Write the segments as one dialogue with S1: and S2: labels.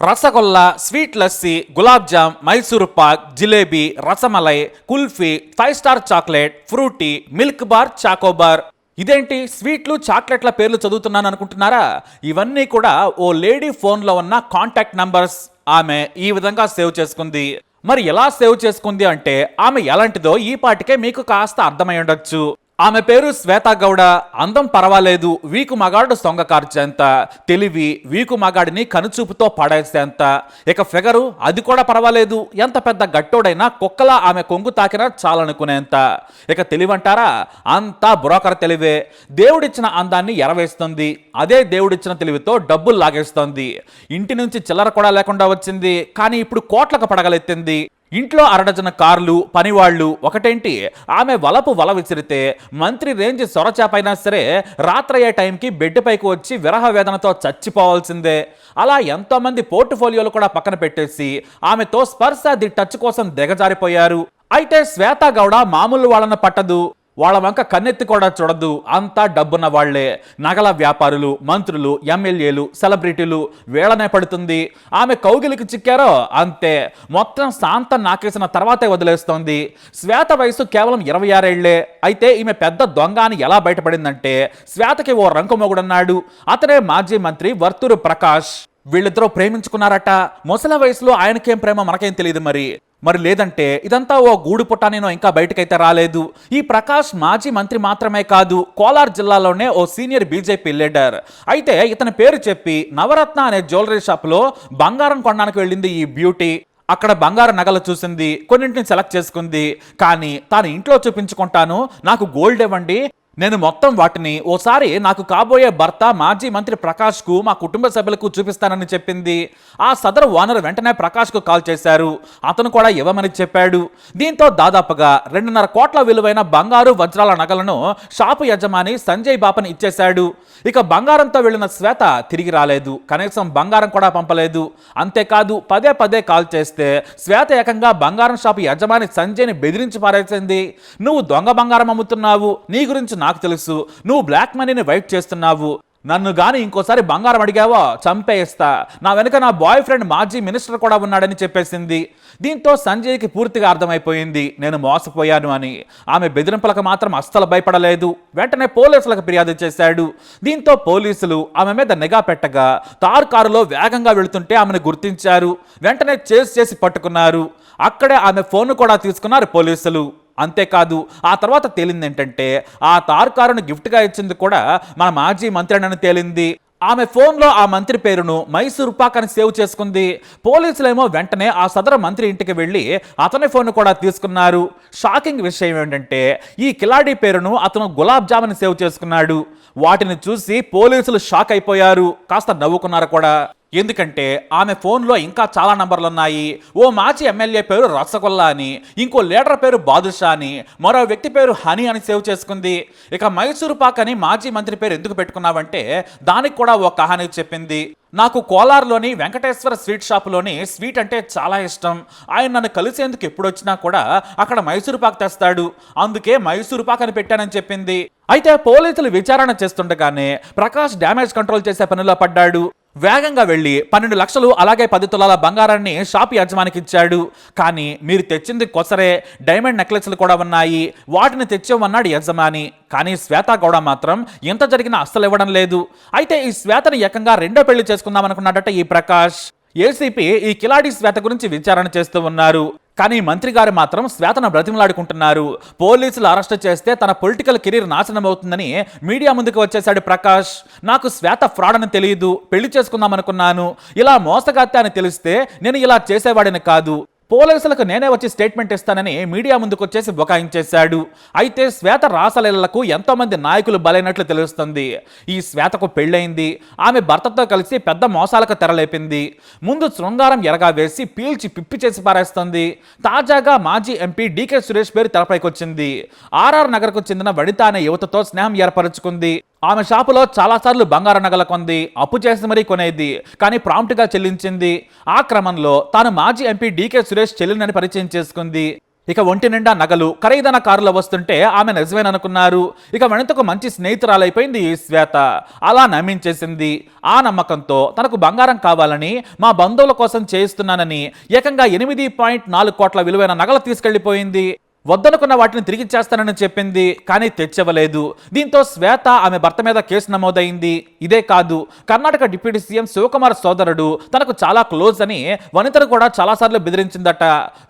S1: Rasgulla sweet lassi gulab jam Mysore pak jalebi rasmalai kulfi five star chocolate Frooti milk bar chocobar ఇదేంటి? స్వీట్లు చాక్లెట్ల పేర్లు చదువుతున్నాను అనుకుంటున్నారా? ఇవన్నీ కూడా ఓ లేడీ ఫోన్లో ఉన్న కాంటాక్ట్ నంబర్స్. ఆమె ఈ విధంగా సేవ్ చేసుకుంది. మరి ఎలా సేవ్ చేసుకుంది అంటే ఆమె ఎలాంటిదో ఈ పాటికే మీకు కాస్త అర్థమై ఉండొచ్చు. ఆమె పేరు శ్వేత గౌడ. అందం పర్వాలేదు. వీకు మగాడు సొంగ కార్చేంత. తెలివి వీకు మగాడిని కనుచూపుతో పడేసేంత. ఇక ఫిగరు అది కూడా పర్వాలేదు. ఎంత పెద్ద గట్టోడైనా కుక్కలా ఆమె కొంగు తాకినా చాలనుకునేంత. ఇక తెలివంటారా? అంతా బ్రోకర్ తెలివే. దేవుడిచ్చిన అందాన్ని ఎరవేస్తుంది. అదే దేవుడిచ్చిన తెలివితో డబ్బులు లాగేస్తోంది. ఇంటి నుంచి చిల్లర కూడా లేకుండా వచ్చింది. కానీ ఇప్పుడు కోట్లకు పడగలెత్తింది. ఇంట్లో అరడజన కార్లు పనివాళ్ళు ఒకటేంటి? ఆమె వలపు వల విసిరితే మంత్రి రేంజ్ సొరచాపైనా సరే రాత్రయ్యే టైంకి బెడ్ పైకి వచ్చి విరహ వేదనతో చచ్చిపోవాల్సిందే. అలా ఎంతోమంది పోర్టుఫోలియోలు కూడా పక్కన పెట్టేసి ఆమెతో స్పర్శ ది టచ్ కోసం దిగజారిపోయారు. అయితే శ్వేత గౌడ మామూలు వాళ్ళను పట్టదు. వాళ్ళ వంక కన్నెత్తి కూడా చూడద్దు. అంతా డబ్బున్న వాళ్ళే నగల వ్యాపారులు మంత్రులు ఎమ్మెల్యేలు సెలబ్రిటీలు వేళనే పడుతుంది. ఆమె కౌగిలికి చిక్కారో? అంతే. మొత్తం శాంతం నాకేసిన తర్వాతే వదిలేస్తోంది. శ్వేత వయసు కేవలం ఇరవై ఆరేళ్ళే. అయితే ఈమె పెద్ద దొంగ అని ఎలా బయటపడిందంటే శ్వేతకి ఓ రంకు మొగుడున్నాడు. అతనే మాజీ మంత్రి వర్తూరు ప్రకాష్. వీళ్ళిద్దరూ ప్రేమించుకున్నారట. ముసల వయసులో ఆయనకేం ప్రేమ మనకేం తెలియదు మరి. మరి లేదంటే ఇదంతా ఓ గూడు పుట్ట నేను ఇంకా బయటకైతే రాలేదు. ఈ ప్రకాష్ మాజీ మంత్రి మాత్రమే కాదు కోలార్ జిల్లాలోనే ఓ సీనియర్ బీజేపీ లీడర్. అయితే ఇతని పేరు చెప్పి నవరత్న అనే జ్యువెలరీ షాప్లో బంగారం కొనడానికి వెళ్ళింది ఈ బ్యూటీ. అక్కడ బంగారు నగలు చూసింది కొన్నింటిని సెలెక్ట్ చేసుకుంది. కానీ తాను ఇంట్లో చూపించుకుంటాను నాకు గోల్డ్ ఇవ్వండి నేను మొత్తం వాటిని ఓసారి నాకు కాబోయే భర్త మాజీ మంత్రి ప్రకాష్కు మా కుటుంబ సభ్యులకు చూపిస్తానని చెప్పింది. ఆ సదరు ఓనర్ వెంటనే ప్రకాష్కు కాల్ చేశారు. అతను కూడా ఇవ్వమని చెప్పాడు. దీంతో దాదాపుగా రెండున్నర కోట్ల విలువైన బంగారు వజ్రాల నగలను షాపు యజమాని సంజయ్ బాపని ఇచ్చేశాడు. ఇక బంగారంతో వెళ్ళిన శ్వేత తిరిగి రాలేదు. కనీసం బంగారం కూడా పంపలేదు. అంతేకాదు పదే పదే కాల్ చేస్తే శ్వేత ఏకంగా బంగారం షాపు యజమాని సంజయ్ని బెదిరించి పారేసింది. నువ్వు దొంగ బంగారం అమ్ముతున్నావు. నీ గురించి నాకు తెలుసు. నువ్వు బ్లాక్ మనీని వైట్ చేస్తున్నావు. నన్ను గాని ఇంకోసారి బంగారం అడిగావో? చంపేస్తా. నా వెనుక నా బాయ్ ఫ్రెండ్ మాజీ మినిస్టర్ కూడా ఉన్నాడని చెప్పేసింది. దీంతో సంజయ్కి పూర్తిగా అర్థమైపోయింది. నేను మోసపోయాను అని. ఆమె బెదిరింపులకు మాత్రం అస్సలు భయపడలేదు. వెంటనే పోలీసులకు ఫిర్యాదు చేశాడు. దీంతో పోలీసులు ఆమె మీద నిఘా పెట్టగా తార్ కారులో వేగంగా వెళుతుంటే ఆమెను గుర్తించారు. వెంటనే చేసి చేసి పట్టుకున్నారు. అక్కడే ఆమె ఫోన్ కూడా తీసుకున్నారు పోలీసులు. అంతేకాదు ఆ తర్వాత తేలింది ఏంటంటే ఆ తార్కారును గిఫ్ట్గా ఇచ్చింది కూడా మన మాజీ మంత్రి అని తేలింది. ఆమె ఫోన్లో ఆ మంత్రి పేరును మైసూర్ పాక్ అని సేవ్ చేసుకుంది. పోలీసులేమో వెంటనే ఆ సదరు మంత్రి ఇంటికి వెళ్ళి అతని ఫోన్ కూడా తీసుకున్నారు. షాకింగ్ విషయం ఏంటంటే ఈ కిలాడీ పేరును అతను గులాబ్ జామున్ సేవ్ చేసుకున్నాడు. వాటిని చూసి పోలీసులు షాక్ అయిపోయారు. కాస్త నవ్వుకున్నారు కూడా. ఎందుకంటే ఆమె ఫోన్లో ఇంకా చాలా నంబర్లు ఉన్నాయి ఓ మాజీ ఎమ్మెల్యే పేరు రసగొల్లా అని ఇంకో లీడర్ పేరు బాదుషా అని మరో వ్యక్తి పేరు హనీ అని సేవ్ చేసుకుంది. ఇక మైసూరు పాక్ అని మాజీ మంత్రి పేరు ఎందుకు పెట్టుకున్నావంటే దానికి కూడా ఓ కహానీ చెప్పింది. నాకు కోలార్లోని వెంకటేశ్వర స్వీట్ షాపులోని స్వీట్ అంటే చాలా ఇష్టం. ఆయన నన్ను కలిసేందుకు ఎప్పుడు వచ్చినా కూడా అక్కడ మైసూరు పాక్ తెస్తాడు. అందుకే మైసూరు పాక్ అని పెట్టానని చెప్పింది. అయితే పోలీసులు విచారణ చేస్తుండగానే ప్రకాష్ డ్యామేజ్ కంట్రోల్ చేసే పనిలో పడ్డాడు. వేగంగా వెళ్ళి పన్నెండు లక్షలు అలాగే పది తులాల బంగారాన్ని షాప్ యజమానికి ఇచ్చాడు. కానీ మీరు తెచ్చింది కొసరే డైమండ్ నెక్లెస్లు కూడా ఉన్నాయి. వాటిని తెచ్చేవన్నాడు యజమాని. కానీ శ్వేత గౌడ మాత్రం ఎంత జరిగినా అస్సలు ఇవ్వడం లేదు. అయితే ఈ శ్వేతను ఏకంగా రెండో పెళ్ళి చేసుకుందాం అనుకున్నాడట ఈ ప్రకాష్. ఏసీపీ ఈ కిలాడి శ్వేత గురించి విచారణ చేస్తూ ఉన్నారు. కానీ మంత్రి గారు మాత్రం శ్వేతను బ్రతిమలాడుకుంటున్నారు. పోలీసులు అరెస్ట్ చేస్తే తన పొలిటికల్ కెరీర్ నాశనం అవుతుందని మీడియా ముందుకు వచ్చేశాడు ప్రకాష్. నాకు శ్వేత ఫ్రాడ్ అని తెలియదు పెళ్ళి చేసుకుందాం అనుకున్నాను. ఇలా మోసగాత్తే అని తెలిస్తే నేను ఇలా చేసేవాడిని కాదు. పోలీసులకు నేనే వచ్చి స్టేట్మెంట్ ఇస్తానని మీడియా ముందుకు వచ్చేసి బుకాయించేశాడు. అయితే శ్వేత రాసలీలకు ఎంతోమంది నాయకులు బలైనట్లు తెలుస్తుంది. ఈ శ్వేతకు పెళ్ళైంది ఆమె భర్తతో కలిసి పెద్ద మోసాలకు తెరలేపింది. ముందు శృంగారం ఎరగా వేసి పీల్చి పిప్పి చేసి పారేస్తుంది. తాజాగా మాజీ ఎంపీ డీకే సురేష్ పేరు తెరపైకి వచ్చింది ఆర్ఆర్ నగర్కు చెందిన వనిత అనే యువతతో స్నేహం ఏర్పరచుకుంది. ఆమె షాపులో చాలాసార్లు బంగారు నగల కొంది అప్పు చేసి మరీ కొనేది కానీ ప్రాంప్ట్గా చెల్లించింది. ఆ క్రమంలో తాను మాజీ ఎంపీ డీకే సురేష్ చెల్లినని పరిచయం చేసుకుంది. ఇక ఒంటి నిండా నగలు ఖరీదైన కారులో వస్తుంటే ఆమె నిజమేననుకున్నారు. ఇక వెనుతకు మంచి స్నేహితురాలైపోయింది ఈ శ్వేత. అలా నమ్మించేసింది. ఆ నమ్మకంతో తనకు బంగారం కావాలని మా బంధువుల కోసం చేయిస్తున్నానని ఏకంగా ఎనిమిది పాయింట్ నాలుగు కోట్ల విలువైన నగలు తీసుకెళ్ళిపోయింది వద్దనుకున్న వాటిని తిరిగిచ్చేస్తానని చెప్పింది కానీ తెచ్చవలేదు దీంతో శ్వేత ఆమె భర్త మీద కేసు నమోదైంది. ఇదే కాదు కర్ణాటక డిప్యూటీ సీఎం శివకుమార్ సోదరుడు తనకు చాలా క్లోజ్ అని వనితను కూడా చాలాసార్లు బెదిరించిందట.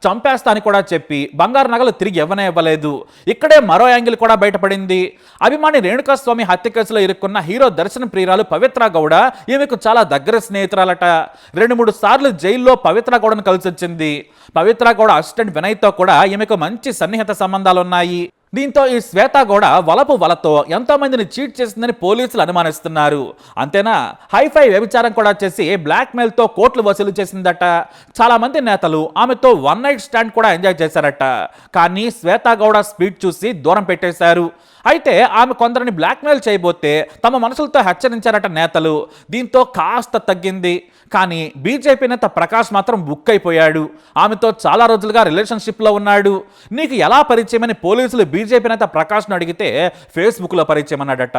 S1: చంపేస్తా అని కూడా చెప్పి బంగారు నగలు తిరిగి ఇవ్వనే ఇవ్వలేదు. ఇక్కడే మరో యాంగిల్ కూడా బయటపడింది. అభిమాని రేణుకాస్వామి హత్య కేసులో ఇరుక్కున్న హీరో దర్శన ప్రియురాలు పవిత్ర గౌడ ఈమెకు చాలా దగ్గర స్నేహితురాలట. రెండు మూడు సార్లు జైల్లో పవిత్ర గౌడను కలిసి వచ్చింది పవిత్ర గౌడ అసిస్టెంట్ వినయ్తో కూడా ఈమెకు మంచి సన్నిహిత సంబంధాలున్నాయి. దీంతో ఈ శ్వేత గౌడ వలపు వలతో ఎంతో మందిని చీట్ చేసిందని పోలీసులు అనుమానిస్తున్నారు. అంతేనా? హైఫై వ్యభిచారం కూడా చేసి బ్లాక్ మెయిల్ కోట్లు వసూలు చేసిందట. చాలా మంది నేతలు ఆమెతో వన్ నైట్ స్టాండ్ కూడా ఎంజాయ్ చేశారట. కానీ శ్వేత గౌడ స్పీడ్ చూసి దూరం పెట్టేశారు. అయితే ఆమె కొందరిని బ్లాక్మెయిల్ చేయబోతే తమ మనసులతో హెచ్చరించారట నేతలు. దీంతో కాస్త తగ్గింది. కానీ బీజేపీ నేత ప్రకాష్ మాత్రం బుక్ అయిపోయాడు ఆమెతో చాలా రోజులుగా రిలేషన్షిప్లో ఉన్నాడు. నీకు ఎలా పరిచయమని పోలీసులు బీజేపీ నేత ప్రకాష్ను అడిగితే ఫేస్బుక్లో పరిచయం అన్నాడట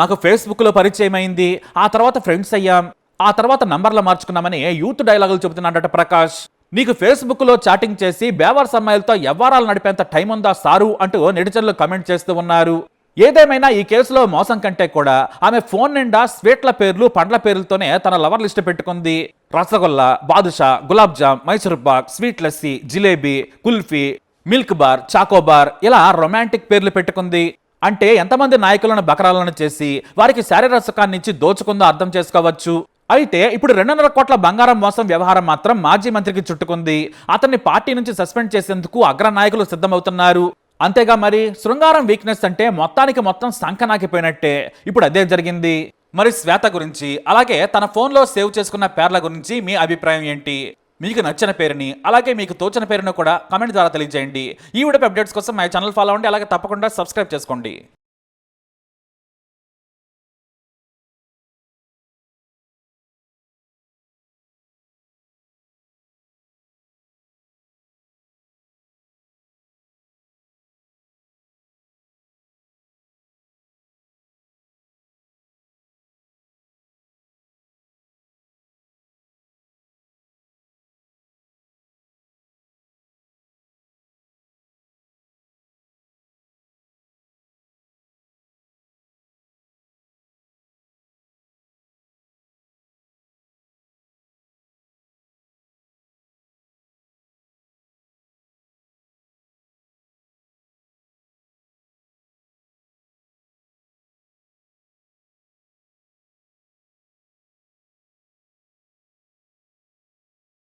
S1: నాకు ఫేస్బుక్లో పరిచయం అయింది ఆ తర్వాత ఫ్రెండ్స్ అయ్యాం. ఆ తర్వాత నంబర్లు మార్చుకున్నామని యూత్ డైలాగులు చెబుతున్నాడట ప్రకాష్. నీకు ఫేస్బుక్లో చాటింగ్ చేసి బేవర్స్ అమ్మాయిలతో వ్యవహారాలు నడిపేంత టైం ఉందా సారు అంటూ నెటిజన్లు కమెంట్ చేస్తూ ఉన్నారు. ఏదేమైనా ఈ కేసులో మోసం కంటే కూడా ఆమె ఫోన్ నిండా స్వీట్ల పేర్లు పండ్ల పేర్లతోనే తన లవర్ లిస్ట్ పెట్టుకుంది. Rasgulla badusha gulab jam Mysore pak sweet lassi jalebi kulfi milk bar chocobar ఇలా రొమాంటిక్ పేర్లు పెట్టుకుంది. అంటే ఎంతమంది నాయకులను బకరాలను చేసి వారికి శారీరసకాన్ని ఇచ్చి దోచుకుందో అర్థం చేసుకోవచ్చు. అయితే ఇప్పుడు రెండున్నర కోట్ల బంగారం మోసం వ్యవహారం మాత్రం మాజీ మంత్రికి చుట్టుకుంది. అతన్ని పార్టీ నుంచి సస్పెండ్ చేసేందుకు అగ్ర నాయకులు సిద్ధమవుతున్నారు. అంతేగా మరి శృంగారం వీక్నెస్ అంటే మొత్తానికి మొత్తం సంకనాకిపోయినట్టే ఇప్పుడు అదే జరిగింది. మరి శ్వేత గురించి అలాగే తన ఫోన్లో సేవ్ చేసుకున్న పేర్ల గురించి మీ అభిప్రాయం ఏంటి? మీకు నచ్చిన పేరుని అలాగే మీకు తోచిన పేరును కూడా కమెంట్ ద్వారా తెలియజేయండి. ఈ వీడియో అప్డేట్స్ కోసం మా ఛానల్ ఫాలో అవ్వండి అలాగే తప్పకుండా సబ్స్క్రైబ్ చేసుకోండి.